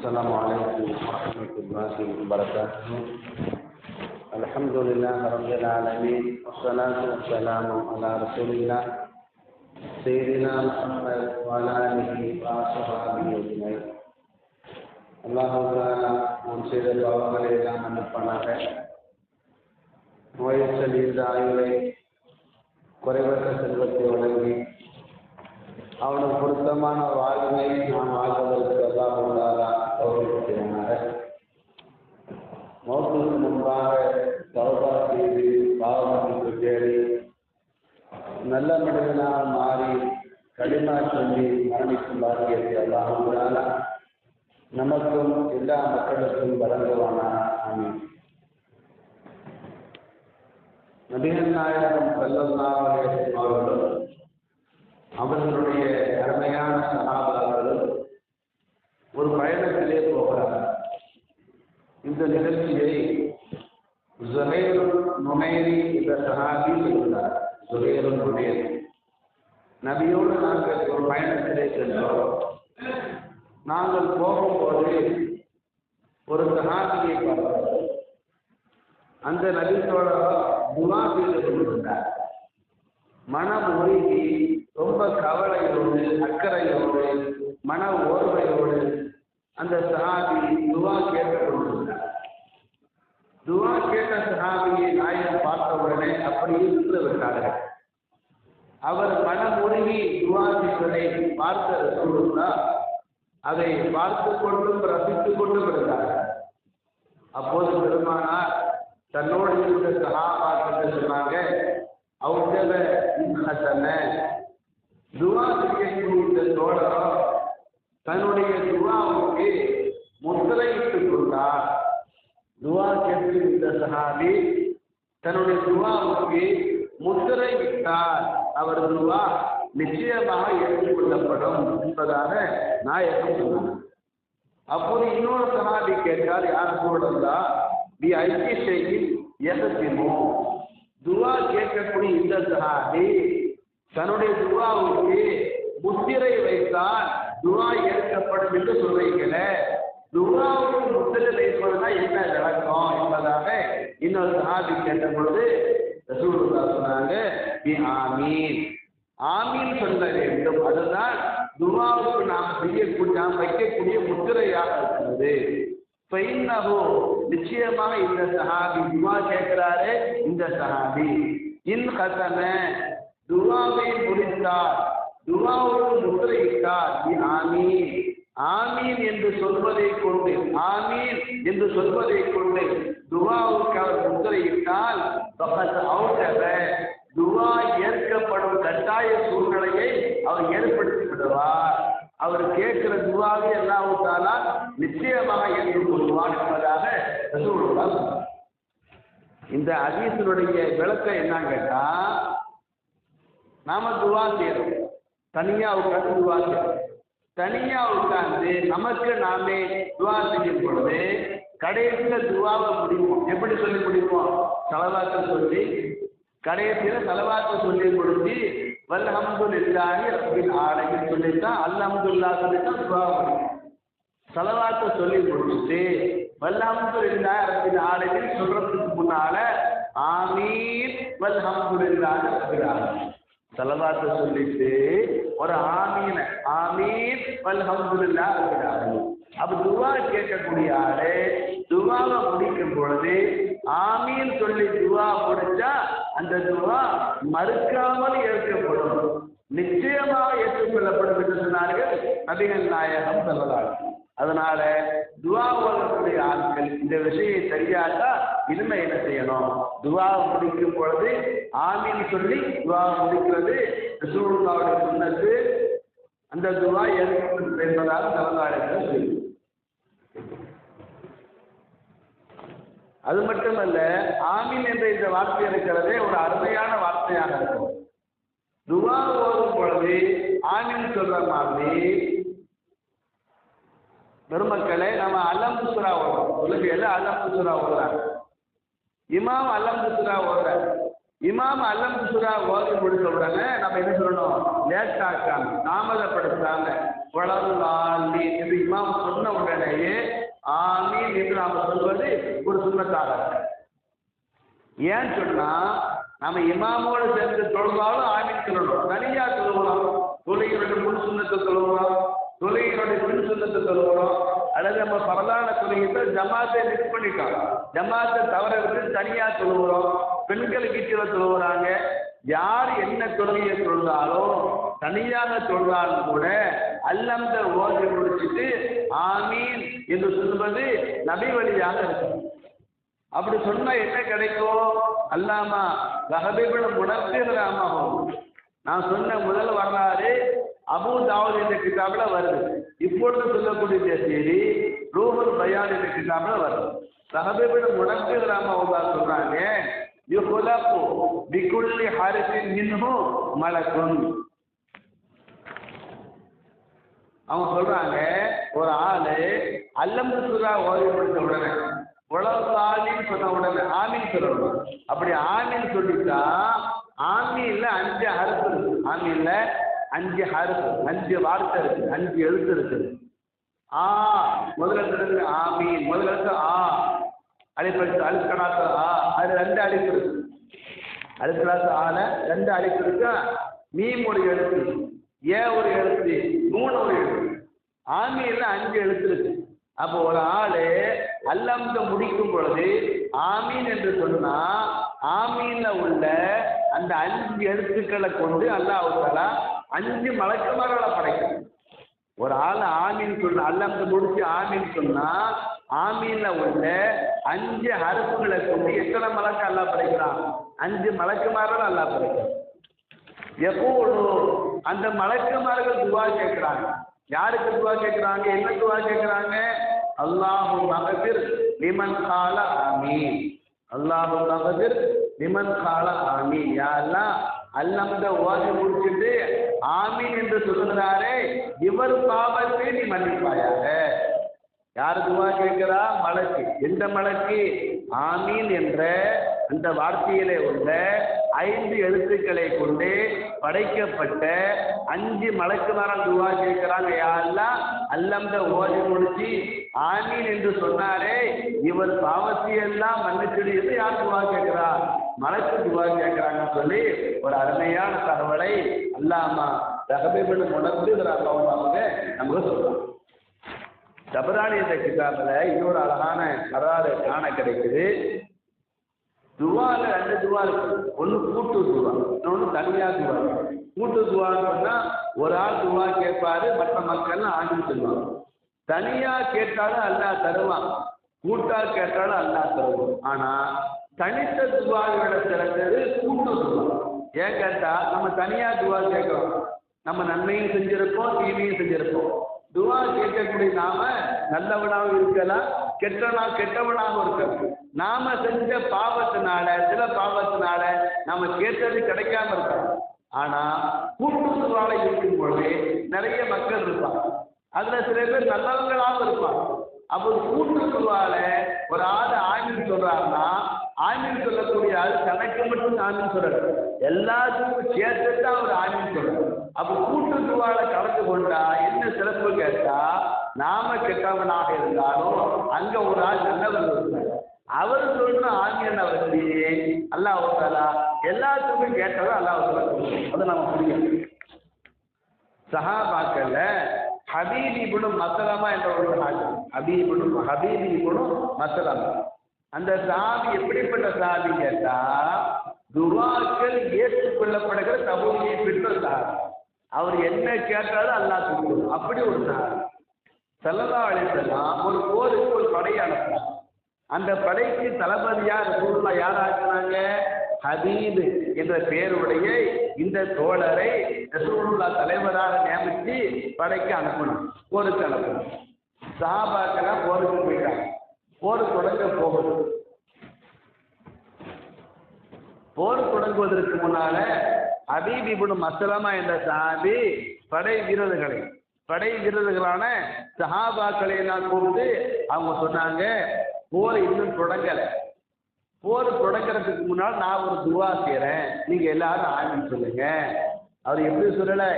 السلام عليكم ورحمة الله وبركاته الحمد لله رب العالمين والصلاة والسلام على رسول الله سيدنا محمد وعلى آله وصحبه أجمعين அல்லாஹ் நாம் செய்த பாவங்களை எல்லாம் மன்னிப்பானாக நோயச்சல் இந்த ஆய்வை குறைவற்ற செல்வத்தை வழங்கி அவனுக்கு பொருத்தமான வாழ்வை நாம் வாழ்வதற்கு எல்லாம் உள்ளாரா கௌரவிக்கிறானாக மௌத்துக்கு முன்பாக தௌபா செய்து பாவமன்னிப்பு தேடி நல்ல மனிதனாக மாறி களிமா சொல்லி மரணிக்கும் பாக்கியத்தை எல்லாம் உள்ளாரா நமக்கும் எல்லா மக்களுக்கும் வழங்குவானா ஆமீன். நபிகள் நாயகம் செல்லலாம் அவர்களும் அவர்களுடைய அருமையான சகாபாக்களும் ஒரு பயணத்திலே போகிறார் இந்த நிகழ்ச்சியை ஜுஹேருல் நுமைரி என்ற சகாபி சொல்கிறார் ஜுஹேருல் நுமைரி நபியோடு நாங்கள் ஒரு பயணத்திலே சென்றோம். நாங்கள் போகும்போது ஒரு சகாபியை பார்த்தோம். அந்த நபித்தோட துவா செய்து கொண்டிருந்தார். மனம் உருகி ரொம்ப கவலையோடு அக்கறையோடு மன ஓர்வையோடு அந்த சஹாபி துவா கேட்டு கொண்டிருந்தார். துவா கேட்ட சஹாபியை நாயகம் பார்த்த உடனே அப்படியே நின்று விட்டார்கள். அவர் மனம் உருகி துவா செய்வதை பார்த்த ரசூலுல்லா அதை பார்த்து கொண்டும் ரசித்துக் கொண்டும் இருந்தார் அப்போது பெருமானார் தன்னோடு இருந்த சகாபாக்கள் சொன்னாங்க? அவங்க ஹசன துவா செய்யக்கூடிய இந்த தன்னுடைய துவாவுக்கு முத்திரையிட்டுக் கொண்டார். துவா கேட்டு இந்த சகாபி தன்னுடைய துவாவுக்கு முத்திரை விட்டார் அவர் துவா நிச்சயமாக ஏற்றுக்கொள்ளப்படும் என்பதாக நாயகம் சொன்னார். அப்போது இன்னொரு சனாதி கேட்டால் யார் சொல்லா தி ஐக்கிய செய்தி எதத்தினோ துவா கேட்கக்கூடிய இந்த சஹாபி தன்னுடைய துவாவுக்கு முத்திரை வைத்தால் துவா ஏற்கப்படும் என்று சொல்றீங்களே துவாவுக்கு முத்திரை வைப்பதுனா என்ன விளக்கம் என்பதாக இன்னொரு சஹாபி கேட்ட பொழுது ரசூலுல்லா சொன்னாங்க பி ஆமீன். ஆமீன் சொல்ல வேண்டும். அதுதான் துவாவுக்கு நாம் செய்யக்கூடிய நாம் வைக்கக்கூடிய முத்திரையாக இருக்கிறது. பெயின்னகோ நிச்சயமாக இந்த சஹாபி துவா கேட்கிறாரே இந்த சஹாபி. இன் கசன துவாவை முடித்தார். துவாவுக்கு முத்திரையிட்டார் ஆமீன். ஆமீன் என்று சொல்வதை கொண்டு ஆமீன் என்று சொல்வதை கொண்டு துவாவுக்கு அவர் முத்திரையிட்டால் அவுட்டவ துவா ஏற்கப்படும் கட்டாய சூழ்நிலையை அவர் ஏற்படுத்தி விடுவார் அவர் கேட்கிற துவாவே எல்லாவுத்தாலா நிச்சயமாக ஏற்றுக்கொள்வார் என்பதாக இந்த அதீசனுடைய விளக்கம் என்னன்னு கேட்டா நாம துவா செய்யறோம். தனியா உட்காந்து துவா செய்யறோம். தனியா உட்காந்து நமக்கு நாமே துவா செய்யும் பொழுது கடைசியில துவாவை முடிப்போம். எப்படி சொல்லி முடிப்போம்? தலவாக்க சொல்லி கடைசியில தலவாக்க சொல்லி முடிச்சு வல்லஹம்து இல்லாஹி ரப்பில் ஆலமின் சொல்லித்தான் அல்ஹம்துல்லா சொல்லித்தான் துவா முடியும் தலவாக்க சொல்லி முடிச்சுட்டு வல்லஹம்து இல்லாஹி ரப்பில் ஆலமின் சொல்றதுக்கு முன்னால ஆமீன் வல்ஹம்து இல்லாஹி ரப்பில் ஆலமின். தலவாக்க சொல்லிட்டு ஒரு ஆமீன ஆமீன் வல்ஹம்துல்லா ரப்பில் ஆலமின். அப்ப துவா கேட்கக்கூடிய ஆளு துவாவை முடிக்கும் பொழுது ஆமீன் சொல்லி துவா முடிச்சா அந்த துவா மறுக்காமல் ஏற்கப்படும். நிச்சயமாக ஏற்றுக்கொள்ளப்படும் என்று சொன்னார்கள் நபிகள் நாயகம் சொல்லலாம் அதனால துவா ஓதக்கூடிய ஆட்கள் இந்த விஷயம் தெரியாதா இனிமே என்ன செய்யணும்? துவா முடிக்கும் பொழுது ஆமின்னு சொல்லி துவா முடிக்கிறது. ரசூலுல்லாவுடைய சொன்னது அந்த துவா ஏற்கப்படும் என்பதாக தலைநாயகர்கள் சொல்லி அது மட்டுமல்ல ஆமீன் என்ற இந்த வார்த்தை இருக்கிறதே ஒரு அருமையான வார்த்தையாக இருக்கும். துவா ஓதும் பொழுது ஆமீன் சொல்ற மாதிரி பெருமக்களை நம்ம அலம் குசுரா ஓடுறோம். உலகையில அலம் புசுரா ஓடுறாங்க? இமாம் அல்லம் குசுரா ஓடுறாங்க இமாம் அல்லம் சுரா ஓதி முடிச்ச உடனே நம்ம என்ன சொல்லணும்? லேட் ஆக்காம தாமதப்படுத்தாம வளர்ந்தாண்டி என்று இமாம் சொன்ன உடனேயே ஆமீன் என்று நாம சொல்வது ஒரு சுண்ணத்தாக ஏன் சொன்னா நம்ம இமாமோடு சேர்ந்து தொழுதாலும் ஆமீன் சொல்லணும். தனியா தொழுகலாம் தொழுகையோட முன் சுண்ணத்தை சொல்லுவோம் தொழுகையினுடைய பின் சுண்ணத்தை தொழுகிறோம். அல்லது நம்ம பரதான தொழுகிட்ட ஜமாத்தை மிஸ் பண்ணிட்டோம். ஜமாத்தை தவற விட்டு தனியா தொழுகிறோம். பெண்கள் கீச்சில தொழுகிறாங்க. யார் என்ன தொழுகையை தொழுதாலும் தனியாக தொழுதாலும் கூட அல்லந்த ஓதி முடிச்சுட்டு ஆமீன் என்று சொல்வது நபி வழியாக இருக்கும். அப்படி சொன்னா என்ன கிடைக்கும்? அல்லாமா ரஹபீபுல் முடக்குகிறாமாகும் நான் சொன்ன முதல் வரலாறு அபு தாவூத் என்ற கிதாபில் வருது. இப்பொழுது சொல்லக்கூடிய செய்தி ரூஹுல் பயான் என்ற கிதாபில் வருது. ரஹபீபுல் முடக்குகிறாமா சொல்றாங்க யுகுலகு பிகுல்லி ஹரிசின் மின்ஹு மலக்குன். அவங்க சொல்றாங்க ஒரு ஆளு அல்லம் சுரா ஓய்வு முடிஞ்ச உடனே உலகாலின்னு சொன்ன உடனே ஆமின்னு சொல்லணும்? அப்படி ஆமீன் சொல்லிட்டா ஆமியில் அஞ்சு அரசு ஆமியில் அஞ்சு ஹருப்பு அஞ்சு வார்த்தை இருக்கு அஞ்சு எழுத்து இருக்குது ஆ முதல்ல இருக்கு ஆமீன். முதல்ல இருக்கு ஆ. அழிப்பெடுத்து அழுக்கணாத்து ஆ. அது ரெண்டு அழிப்பு இருக்கு. அழுக்கணாத்து ஆல ரெண்டு அழிப்பு இருக்கு. மீம் ஒரு எழுத்து ஏ ஒரு எழுத்து மூணு ஒரு எழுத்து. ஆமீன்ல அஞ்சு எழுத்து இருக்கு. அப்போ ஒரு ஆளு அல்லம்த முடிக்கும் பொழுது ஆமீன் என்று சொன்னா ஆமீன்ல உள்ள அந்த அஞ்சு எழுத்துக்களை கொண்டு அல்லாஹ் அஞ்சு மலக்குமார்களை படைக்கும். ஒரு ஆள் ஆமீன் சொன்ன அல்லம்த முடிச்சு ஆமீன் சொன்னா ஆமீன்ல உள்ள அஞ்சு அரசுகளை கொண்டு எத்தனை மலக்கு அல்லா படைக்கிறான்? அஞ்சு மலக்குமார்கள் அல்லா படைக்கிறான். எப்போ அந்த மலக்குமார்கள் துவா கேட்கிறாங்க. யாருக்கு துவா கேட்கிறாங்க? என்ன துவா கேட்கிறாங்க? அல்லாஹு மகதிர் லிமன் கால ஆமீன். அல்லாஹு மகதிர் லிமன் கால ஆமீன். யாரெல்லாம் அல்லமத ஓதி முடிச்சுட்டு ஆமீன் என்று சொல்லுகிறாரே இவர் பாவத்தை நீ மன்னிப்பாயாக. யார் துவா கேட்கிறா? மலக்கு. எந்த மலக்கு? ஆமீன் என்ற அந்த வார்த்தையிலே உள்ள ஐந்து எழுத்துக்களை கொண்டு படைக்கப்பட்ட அஞ்சு மலக்குமாரன் துவா கேட்கிறாங்க. யாரெல்லாம்? அல்லம்த ஓதி முடிச்சு ஆமீன் என்று சொன்னாரே இவர் பாவத்தையெல்லாம் மன்னிச்சுடு என்று யார் துவா கேட்கிறார் மலைக்கு துவா கேட்கிறாங்கன்னு சொல்லி ஒரு அருமையான தகவலை அல்லாமா தகவல் உணர்ந்துகிறாங்க அவங்க நமக்கு சொல்றாங்க. தபராணி என்ற கிதாபில் இன்னொரு அழகான வரலாறு காண கிடைக்குது. துவால ரெண்டு துவா இருக்கு. ஒன்று கூட்டு துவா இன்னொன்று தனியாக துவா. கூட்டு துவான்னு சொன்னால் ஒரு ஆள் துவா கேட்பாரு மற்ற மக்கள் ஆண்டு சொல்லுவாங்க. தனியாக கேட்டாலும் அல்லா தருவான். கூட்டா கேட்டாலும் அல்லா தருவான். ஆனால் தனித்த துவாவோட சிறந்தது கூட்டு துவா ஏன் கேட்டால் நம்ம தனியாக துவா கேட்குறோம். நம்ம நன்மையும் செஞ்சிருப்போம் தீமையும் செஞ்சிருப்போம். துவா கேட்கக்கூடிய நாம நல்லவனாகவும் இருக்கலாம் கெட்டவனா கெட்டவனாகவும் இருக்கலாம். நாம செஞ்ச பாவத்தினால சில பாவத்தினால நாம கேட்டது கிடைக்காம இருக்கலாம். ஆனா கூட்டு துவாலை இருக்கும் பொழுது நிறைய மக்கள் இருப்பாங்க. அதுல சில பேர் நல்லவங்களாகவும் இருப்பாங்க. அப்போ கூட்டு துவால ஒரு ஆள் ஆய்வு சொல்றாருன்னா ஆமீன் சொல்லக்கூடிய ஆள் தனக்கு மட்டும் ஆமீன் சொல்லல எல்லாத்துக்கும் சேர்த்து தான் அவர் ஆமீன் சொல்றாரு அப்போ கூட்டு துவால கலந்து கொண்டா என்ன சிறப்பு கேட்டா நாம கெட்டவனாக இருந்தாலும் அங்க ஒரு ஆள் நல்லவர் இருப்பார் அவர் சொல்ற ஆமீன அல்லா அல்லாஹாலா எல்லாத்துக்கும் கேட்டதும் அல்லாஹ் அதை நம்ம புரியும் சஹாபாக்கல்ல ஹபீபி குணம் மசலமா என்ற ஒரு ஹபீபி குணம் ஹபீபி குணம் மசலமா அந்த சாதி எப்படிப்பட்ட சாதி கேட்டா துவாக்கள் ஏற்றுக்கொள்ளப்படுகிற தகுதியை பெற்ற சாதி அவர் என்ன கேட்டாலும் அல்லாஹ் கொடுக்கணும் அப்படி ஒரு சாதி செல்லதா அழைத்தலாம் ஒரு போருக்கு ஒரு படை அனுப்பலாம் அந்த படைக்கு தளபதியார் ரசூலுல்லா யார் ஆக்குனாங்க? ஹபீது என்ற பெயருடைய இந்த தோழரை ரசூலுல்லா தலைவராக நியமித்து படைக்கு அனுப்பணும். போருக்கு அனுப்பணும். சாபாக்கெல்லாம் போருக்கு போயிட்டாங்க. போர் தொடங்க போகுது போர் தொடங்குவதற்கு முன்னால ஹபீபிபுன் மசலமா என்ற சாபி படை வீரர்களை படை வீரர்களான சஹாபாக்களை எல்லாம் கூப்பிட்டு அவங்க சொன்னாங்க போர் இன்னும் தொடங்கல. போர் தொடங்குறதுக்கு முன்னால் நான் ஒரு துவா செய்கிறேன் நீங்கள் எல்லாரும் ஆமீன் சொல்லுங்க. அவர் எப்படி சொல்லலை?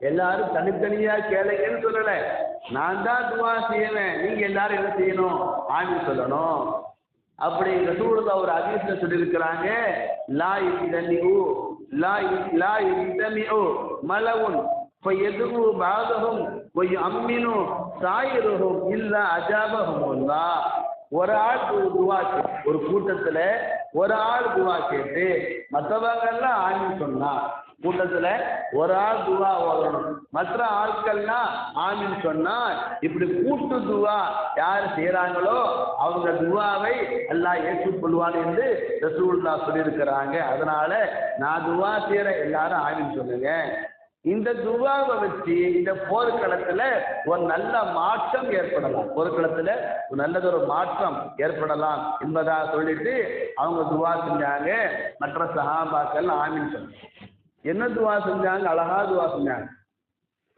எல்லாரும் தனித்தனியாக கேளுங்கன்னு சொல்லலை. நான் தான் துவா செய்வேன். நீங்க எல்லாரும் என்ன செய்யணும்? ஆமீன் சொல்லணும். அப்படி ரசூலுல்லா ஒரு ஹதீஸ்ல சொல்லியிருக்கிறாங்க லா இத்தமிஉ லா இ- லா எதுவும் மலவுன் ஃபயதுஉ பாதஹும் வயுஅம்மினு சாயிருஹும் இல்லா தான் ஒரு ஆள் துவா ஒரு கூட்டத்துல ஒரு ஆள் துவா கேட்டு மற்றவங்க எல்லாம் ஆமீன் சொன்னா. கூட்டத்துல ஒரு ஆள் துவா ஓதணும். மற்ற ஆட்கள்லாம் ஆமின்னு சொன்னா இப்படி கூட்டு துவா யார் செய்யறாங்களோ அவங்க துவாவை எல்லாம் ஏற்றுக்கொள்வான் என்று ரசூல்லா சொல்லியிருக்கிறாங்க. அதனால நான் துவா செய்யற எல்லாரும் ஆமின்னு சொல்லுங்க. இந்த துவாவை வச்சு இந்த போர்க்களத்துல ஒரு நல்ல மாற்றம் ஏற்படலாம். போர்க்களத்துல ஒரு நல்லதொரு மாற்றம் ஏற்படலாம் என்பதாக சொல்லிட்டு அவங்க துவா செஞ்சாங்க. மற்ற சஹாபாக்கள் ஆமின்னு சொன்னாங்க. என்ன துவா செஞ்சாங்க? அழகா துவா செஞ்சாங்க.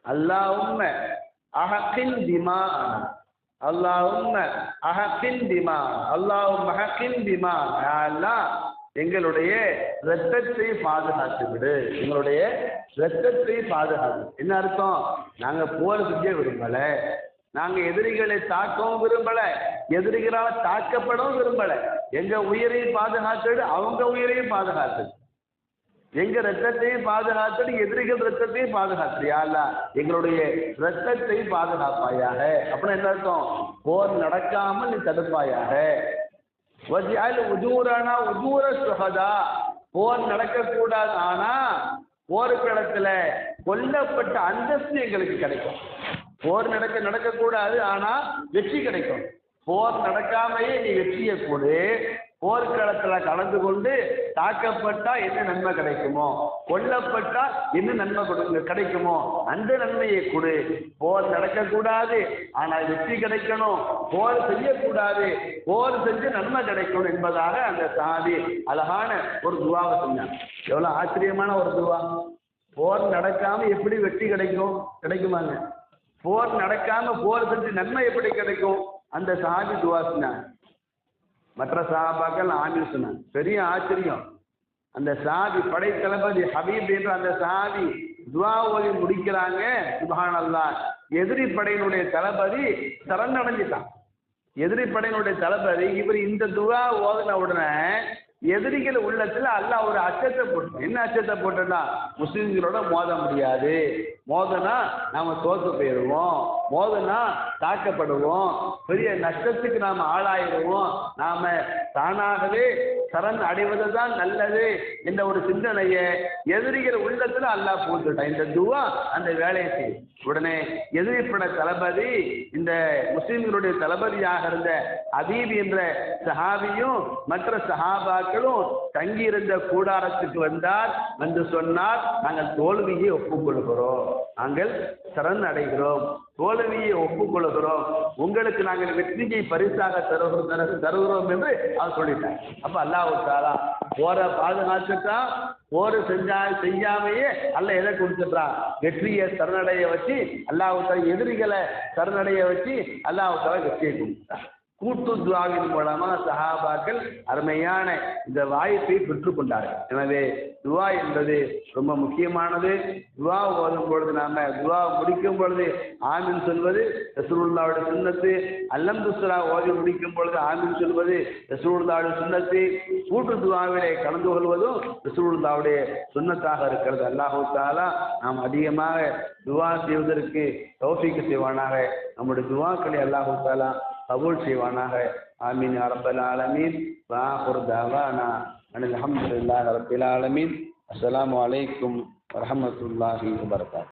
அல்லாஹும்ம அஹக்கின் திமா அல்லாஹும்ம அஹக்கின் திமா அல்லாஹும் அஹக்கின் திமா அல்லாஹ் எங்களுடைய ரத்தத்தை பாதுகாத்து விடு எங்களுடைய ரத்தத்தை பாதுகாத்து. என்ன அர்த்தம்? நாங்க போர் செஞ்ச விரும்பல. நாங்க எதிரிகளை தாக்கவும் விரும்பல. எதிரிகளால் தாக்கப்படவும் விரும்பல. எங்க உயிரையும் பாதுகாத்துடு அவங்க உயிரையும் பாதுகாத்து எங்க ரத்தத்தையும் பாதுகாத்து எதிரிகள் ரத்தத்தையும் பாதுகாத்தியா அல்ல எங்களுடைய ரத்தத்தை பாதுகாப்பாயாக. அப்படின்னா என்ன அர்த்தம்? போர் நடக்காமல் நீ தடுப்பாயாக. வஜ்அல் உதூர சுகதா போர் நடக்கக்கூடாது ஆனா போர்க்களத்துல கொல்லப்பட்ட அந்தஸ்து எங்களுக்கு கிடைக்கும். போர் நடக்க நடக்கக்கூடாது ஆனா வெற்றி கிடைக்கும். போர் நடக்காமையே நீ வெற்றியை கொடு. போர்க்களத்துல கலந்து கொண்டு தாக்கப்பட்டா என்ன நன்மை கிடைக்குமோ? கொல்லப்பட்டா என்ன நன்மை கிடைக்குமோ? அந்த நன்மையை கொடு. போர் நடக்கக்கூடாது. ஆனால் வெற்றி கிடைக்கணும். போர் செய்யக்கூடாது. போர் செஞ்சு நன்மை கிடைக்கணும் என்பதாக அந்த சாதி அழகான ஒரு துவாவை செஞ்சாங்க எவ்வளவு ஆச்சரியமான ஒரு துவா. போர் நடக்காம எப்படி வெற்றி கிடைக்கும்? கிடைக்குமாங்க. போர் நடக்காம போர் செஞ்சு நன்மை எப்படி கிடைக்கும்? அந்த சாதி துவாசினாங்க மற்ற சஹாபாக்கள் ஆமீன் சொன்னாங்க பெரிய ஆச்சரியம். அந்த சாதி படை தளபதி ஹபீப் என்ற அந்த சாதி துவா ஓதி முடிக்கிறாங்க. சுபஹான் எதிரி படையினுடைய தளபதி சரணடைஞ்சிட்டான். எதிரி படையினுடைய தளபதி இவர் இந்த துவா ஓதின உடனே எதிரிகள் உள்ளத்துல அல்லாஹ் ஒரு அச்சத்தை போட்டு என்ன அச்சத்தை போட்டனா முஸ்லிம்களோட மோத முடியாது. மோதனா நாம தோத்து போயிடுவோம். மோதனா தாக்கப்படுவோம். பெரிய நஷ்டத்துக்கு நாம ஆளாயிடுவோம். நாம தானாகவே சரண் அடைவது தான் நல்லது என்ற ஒரு சிந்தனையை எதிரிகள் உள்ளத்துல அல்லாஹ் போட்டுட்டான் இந்த துவா அந்த வேலையை செய்யும். உடனே எதிரிப்பட தளபதி இந்த முஸ்லிம்களுடைய தளபதியாக இருந்த அதீப் என்ற சஹாபியும் மற்ற சஹாபாக்களும் தங்கியிருந்த கூடாரத்துக்கு வந்தார். வந்து சொன்னார் நாங்கள் தோல்வியை ஒப்புக்கொள்கிறோம். நாங்கள் சரண் அடைகிறோம் தோல்வியை ஒப்புக்கொள்கிறோம். உங்களுக்கு நாங்கள் வெற்றியை பரிசாக தருகிறோம் தரு- தருகிறோம் என்று அவர் சொல்லிட்டார். அப்ப அல்லாஹ் தாரா போற பாதுகாத்துட்டான் போர் செஞ்சா செய்யாமையே அல்ல எதை கொடுத்துட்டான் வெற்றியை சரணடைய வச்சு அல்லாஹ் எதிரிகளை சரணடைய வச்சு அல்லாஹ் வெற்றியை கொடுத்துட்டான் கூட்டு துவாவின் மூலமா சஹாபாக்கள் அருமையான இந்த வாய்ப்பை பெற்றுக்கொண்டார்கள். எனவே துவா என்பது ரொம்ப முக்கியமானது. துவா ஓதும் பொழுது நாம துவா முடிக்கும் பொழுது ஆமின் சொல்வது ரசூலுல்லாவுடைய சுன்னத்து அல்லந்துஸ்ரா ஓதி முடிக்கும் பொழுது ஆமின் சொல்வது ரசூலுல்லாவுடைய சுன்னத்து கூட்டு துவாவிலே கலந்து கொள்வதும் ரசூலுல்லாவுடைய சுன்னத்தாக இருக்கிறது. அல்லாஹூ தாலா நாம் அதிகமாக துவா செய்வதற்கு தௌஃபீக்கு செய்வானாக. நம்முடைய துவாக்களை அல்லாஹூ தாலா கபூல் செய்வானாக ஆமீன் யா ரப்பல் ஆலமீன் வாஹுர் தாவானா அனில் அல்ஹம்துலில்லாஹி ரப்பில் ஆலமீன் அஸ்ஸலாமு அலைக்கும் வரஹ்மத்துல்லாஹி வபரகாத்துஹு